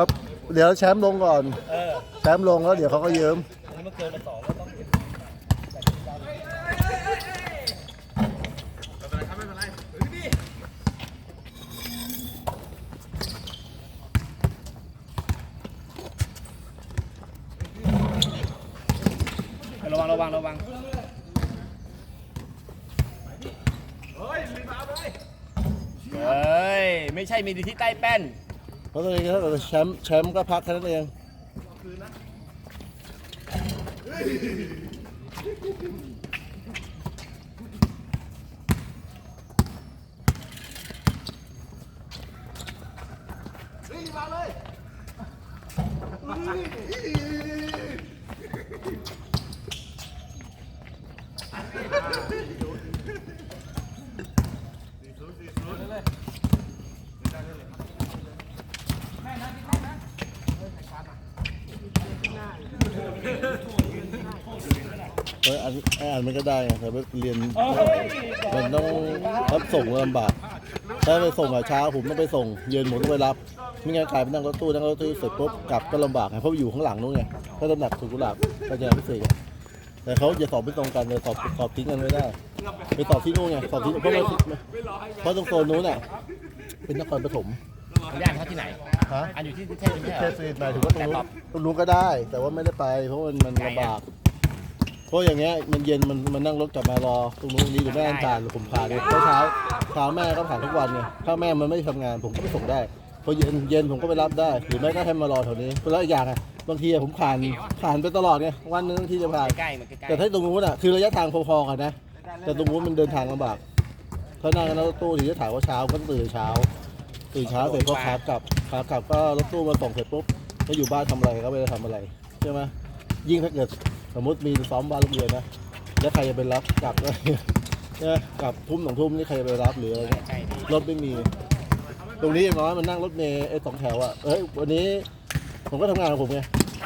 ครับ เดี๋ยวแชมป์ลงก่อน เออแชมป์ลงแล้วเดี๋ยวเขาก็เยิ้มอันนี้มันเกินมาสองก็ต้องระวังระวังระวังเฮ้ยไม่ใช่มีดีที่ใต้แป้นเพ ราะตอนนี้ถ้าเกิดแชมป์แชมป์ก็พักแค่นั้นเอง เอออันไอ้อ่านมันก็ได้ไงแต่ว่าเรียนมันต้องรับส่งลำบากถ้าไปส่งอะเช้าผมต้องไปส่ง เย็นผมต้องไปรับไม่งั้นกลายเป็นนั่งรถตู้นั่งรถตู้เสร็จปุ๊บกลับก็ลำบากไงเพราะอยู่ข้างหลังนู้นไงถ้าตำหนักสุกุหลาบก็จะพิเศษไงแต่เขาจะสอบไม่ตรงกันเลยสอบสอบทิ้งกันไม่ได้ ไปสอบที่นู่นไงสอบที่เพราะว่าเพราะตรงโซนนู้นน่ะเป็นนครปฐมย่านเขาที่ไหนฮะอันอยู่ที่เทพไม่ใช่เทเหรอศหมายถึงว่าตรงนู้นตรงนู้นก็ได้ แต่ว่าไม่ได้ไปเพราะมันมันไงอะลำบาก เพราะอย่างเงี้ยมันเย็นมันมันนั่งรถกลับมารอตรงนู้นตรงนี้หรือแม่อันผ่านหรือผมผ่านเนี่ยเช้าเช้าเช้าแม่ก็ผ่านทุกวันไงถ้าแม่มันไม่ทำงานผมก็ไปส่งได้พอเย็นเย็นผมก็ไปรับได้ หรือไม่ก็ให้มารอแถวนี้แล้วอีกอย่างอะบางทีอะผมผ่านผ่านไปตลอดไงวันนึงบางทีจะผ่าน ใกล้ๆมันใกล้ๆแต่ถ้าตรงนู้นอะคือระยะทางพอๆกันนะ แต่ตรงนู้นมันเดินทางลำบากถ้านั่งรถตู้ถึงจะถามว่าเช้าก็ตื่นเช้า ตื่นเช้าเสร็จก็ขากลับขากลับก็รถตู้มาส่งเสร็จปุ๊บก็อยู่บ้านทำอะไรก็ไม่ได้ทำอะไรใช่ไหมยิ่งถ้าเกิดส มมติมีซ้อมบ้านลูกเรียนนะ แล้วใครจะไปรับกลับก็เนี่ยกลับทุ่มสองทุ่มนี่ใครจะไปรับหรืออะไรเงี้ยใกล้ๆดีรถไม่มี ตรงนี้อย่างน้อยมันนั่งรถเมล์ไอ้สองแถวอะเอ้ยวันนี้ ผมก็ทำงานของผมไง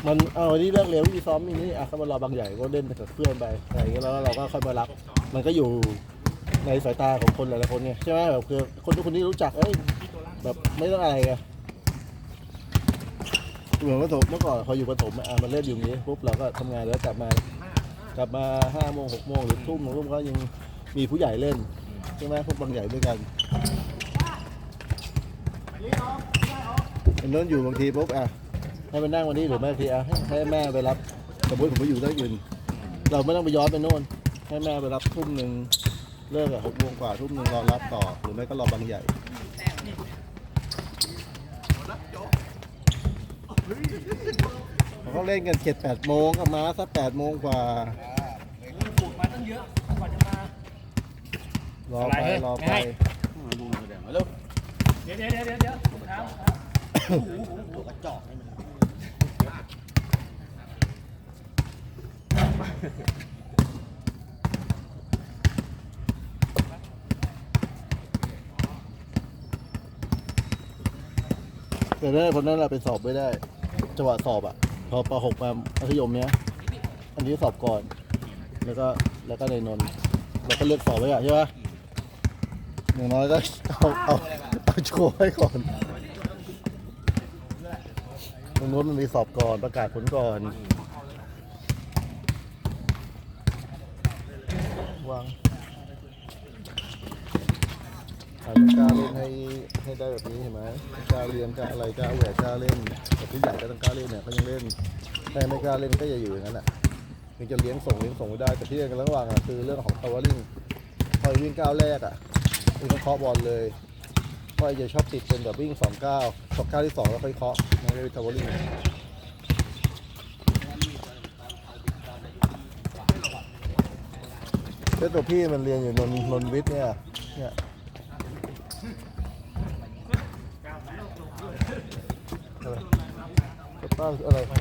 มันเอาวันนี้เลิกเร็วมีซ้อมมีนี่อะก็มารอบางใหญ่ก็เล่นกับเพื่อนไปอะไรอย่างเงี้ยแล้วเราก็ค่อยมารับ มันก็อยู่ในสายตาของคนหลายๆคนไงใช่ไหมแบบคือคนทุกคนที่รู้จักเอ้ยแบบไม่ต้องอะไรไง เหมือนว่าเมื่อก่อนเขาอยู่ประถมอะมันเล่นอยู่อย่างนี้ปุ๊บเราก็ทำงานแล้วกลับมากลับมาห้าโมงหกโมงหรือทุ่มหนึ่งทุ่มก็ยังมีผู้ใหญ่เล่นใช่ไหมพวกบางใหญ่ด้วยกันอันนั้นอยู่บางทีปุ๊บอะให้มันนั่งวันนี้หรือไม่ทีอะให้ให้แม่ไปรับสมมติผมไปอยู่ที่อื่นเราไม่ต้องไปย้อนไปโน่นให้แม่ไปรับทุ่มหนึ่งเลิกอะหกโมงกว่าทุ่มหนึ่งรอรับต่อหรือไม่ก็รอบางใหญ่ เขาเล่นกันเจ็ดแปดโมงก็มาสักแปดโมงกว่าปลูกมาตั้งเยอะกว่าจะมารออะไรไปเฮ้ยรอไม่ไปให้เดี๋ยวเดี๋ยวเดี๋ยวเดี๋ยวเดี๋ยวเท้าหัวกระจอกให้มัน แต่นั่นคนนั้นเราไปสอบไม่ได้จังหวะสอบอะ พอปหกมามัธยมเนี้ย อันนี้สอบก่อน แล้วก็แล้วก็ในนนท์เราก็เลือกสอบไว้อะใช่ปะอย่างน้อยก็เอาเอาเอาโชว์ให้ก่อนตรงนู้นมันมีสอบก่อนประกาศผลก่อน วาง อาจจะกล้าเล่นให้ให้ได้แบบนี้เห็นไหมกล้าเรียนกล้าอะไรกล้าแหวกกล้าเล่นแต่ผู้ใหญ่ก็ต้องกล้าเล่นเนี่ยเขายังเล่นแต่ไม่กล้าเล่นก็อย่าอยู่อย่างนั้นอะถึงจะเลี้ยงส่งเลี้ยงส่งไม่ได้แต่ที่เรียนกันระหว่างอะคือเรื่องของ powering พอวิ่งก้าวแรกอะคุณต้องเคาะบอลเลยเพราะไอ้จะชอบติดเป็นแบบวิ่งสองก้าวสองก้าวที่สองแล้วค่อยเคาะไม่ได้ powering เจ้าตัวพี่มันเรียนอยู่นนนนวิทย์เนี่ยเนี่ย อะไรไม่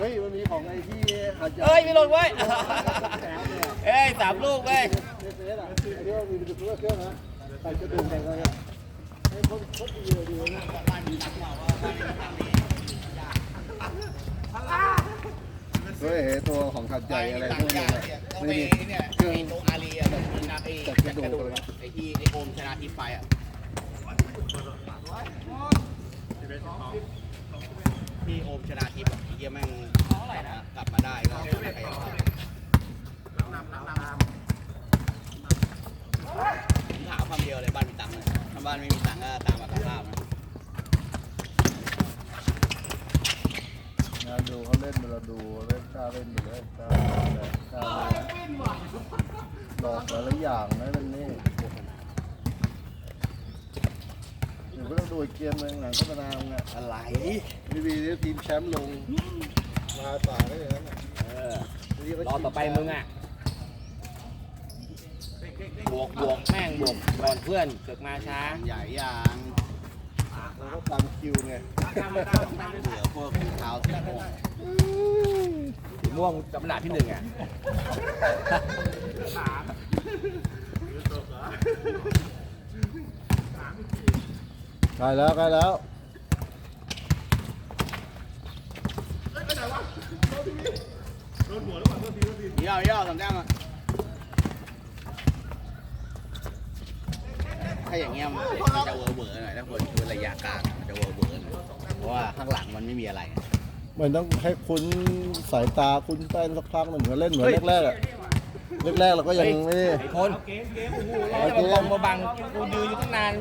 เฮ้ยมันมีของไอ้ที่อาจจะเฮ้ยไม่หล่นเว้ยเอ้ยสามลูกเว้ยเฟสอะไอ้ที่ว่ามีเป็นตัวเครื่องนะใส่กระดูกใส่อะไรเนี่ยให้คนคนดีเลยดีนะเฮ้ยตัวของขัดใหญ่อะไรพวกนี้ไม่มีเครื่อง โนอารีอะแบบนักไอ้จัดกระดูกอะไร ไอ้ที่ไอ้โอมชนะทิพย์ไปอะที่โอมชนะทิพย์อะที่เหี้ยแม่งกลับมาได้ก็ใครเอาผมถามคำเดียวเลยบ้านมีตังค์เลยถ้าบ้านไม่มีตังค์ก็ตามมาสภาพนะ งาดูเขาเล่นเราดูเล่นกล้าเล่นอยู่เลยกล้าแต่กล้าหลอกหลายอย่างนะนั่นนี่เดี๋ยวก็ต้องดูอีกเกมหนึงหลังโฆษณาไงอะไรทีวีนี่ทีมแชมป์ลงมาป่าได้อย่างนั้นเออรอต่อไปมึงอะบวกบวกแม่งบวกก่อนเพื่อนเกิดมาช้าใหญ่ยังเราก็ตามคิวไงเหลือพวกเท้าที่โป่งสี ม่วงจำหนาที่หนึ่งอะใกล้แล้วใกล้แล้วย่อย่อสำแดงอะถ้าอย่างเงี้ยมันจะเวอร์เวอร์หน่อยถ้าคนคนระยะกลางมันจะเวอร์เวอร์หน่อยเพราะว่าข้างหลังมันไม่มีอะไร มันต้องให้คุ้นสายตาคุ้นแป้นสักพักหนึ่งเหมือนเล่นเหมือนแรกๆอะแรกๆเราก็ยังไม่ได้ไอ้คนเอาจะมาบังมาบังกูยืนอยู่ตั้งนาน